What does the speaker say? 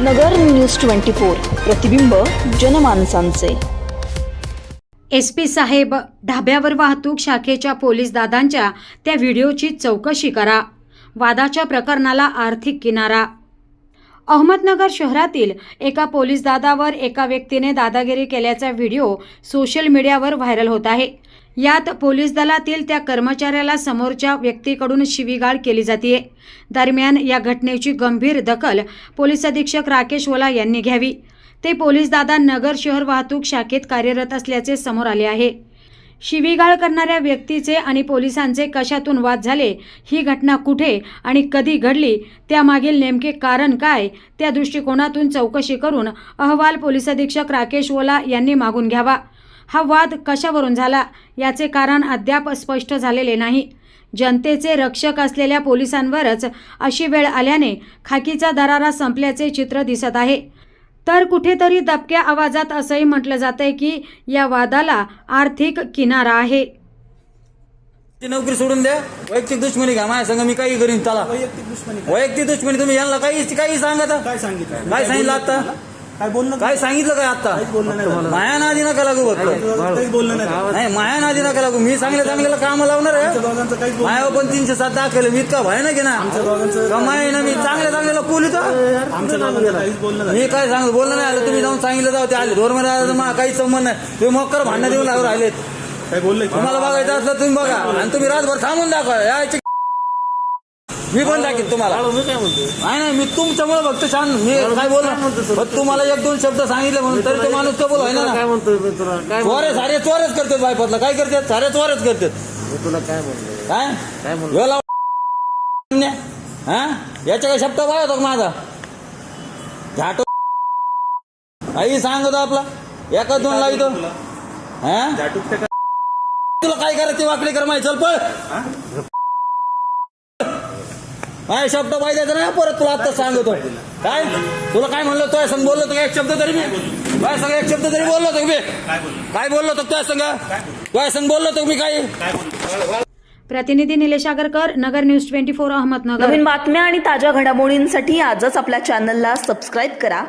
नगर news twenty four प्रतिबिंब जनमानसांचे. S P साहेब ढाब्यावर वाहतूक शाखेच्या पोलीस दादांच्या त्या व्हिडिओची चौकशी करा. वादाच्या प्रकरणाला आर्थिक किनारा. अहमदनगर शहरातील एका पोलीस दादावर एका व्यक्तीने दादागिरी केल्याचा व्हिडिओ सोशल मीडियावर व्हायरल होत आहे. यात पोलीस दलातील त्या कर्मचाऱ्याला समोरच्या व्यक्तीकडून शिवीगाळ केली जाते दरम्यान या घटनेची गंभीर दखल पोलीस अधीक्षक राकेश ओला यांनी घ्यावी. ते पोलीस दादा नगर शहर वाहतूक शाखेत कार्यरत असल्याचे समोर आले आहे. शिवीगाळ करणाऱ्या व्यक्तीचे आणि पोलिसांचे कशातून वाद झाले ही घटना कुठे आणि कधी घडली त्यामागील नेमके कारण काय त्या दृष्टिकोनातून चौकशी करून अहवाल पोलीस अधीक्षक राकेश ओला यांनी मागून घ्यावा. हा वाद कशावरून झाला याचे कारण अद्याप स्पष्ट झालेले नाही. जनतेचे रक्षक असलेल्या पोलिसांवरच अशी वेळ आल्याने खाकीचा दरारा संपल्याचे चित्र दिसत आहे. तर कुठेतरी दबक्या आवाजात असंही म्हटलं जातंय की या वादाला आर्थिक किनारा आहे. ती नोकरी सोडून द्या. वैयक्तिक दुश्मनी घ्या. माझ्या संग मी काही करीन त्याला वैयक्तिक दुश्मनी? वैयक्तिक दुश्मनी तुम्ही यांना काही काही सांगा. काय सांगितलं? काय सांगितलं आता? काय बोलणं काय सांगितलं काय आता काहीच बोलणं नाही झालं. माया नादी नका लागू फक्त. काहीच बोलणं नाही झालं. नाही माया नादी नका लागू. मी चांगल्या चांगल्याला काम लावणार आमच्या आहे दोघांचं काहीच बोलणं माया पण तीनशे सात दाखवलं मी इतका भय ना. की ना दोघांचं ना मी. चांगल्या चांगल्याला पोलित आमच्या दोघांचं काहीच बोलणं झालं मी काय सांगतो बोलणं नाही आलं. तुम्ही जाऊन सांगितलं जाऊ. ते आले. धोरमध्ये आलं तर मला काही संबंध नाही. तुम्ही मोकर भांडणं देऊन लागून राहिलेत. काय बोललंय का? तुम्हाला बघायचं असलं तुम्ही बघा. आणि तुम्ही रातभर थांबून दाखवा. यायचे मी पण दाखीन तुम्हाला. नाही नाही मी तुमच्यामुळे फक्त छान मी काय बोलणार? पण तुम्हाला एक दोन शब्द सांगितले म्हणून तरी तो माणूस कबूल आहे ना. काय म्हणतोय मी तुला काय चोरे सारे चोरच करतात बायपतला. काय करतात? सारे चोरच करतात. मी तुला काय म्हणतोय? काय? काय म्हणतो हा? याच्या काय शब्द काय होता माझा? झाटो आई सांगतो आपला? एका दोन लावितो हा? जाटूक ते काय? तुला काय करायचं? ते वाकडे कर माहिती चल पळ. माझ्या शब्द पाहिजे नाही? परत तुला आता सांगतो. काय? तुला काय म्हणलं? तो संग बोललो तो एक शब्द तरी मी? माझ्या संग एक शब्द तरी बोललो होतो मी? काय बोललो होतो तुझ्या संग? तुझ्या संग बोललो होतो मी काही? प्रतिनिधी Nilesh Agarkar Nagar news twenty four Ahmednagar. नवीन बातम्या आणि ताज्या घडामोडींसाठी आजच आपल्या चॅनलला सबस्क्राईब करा.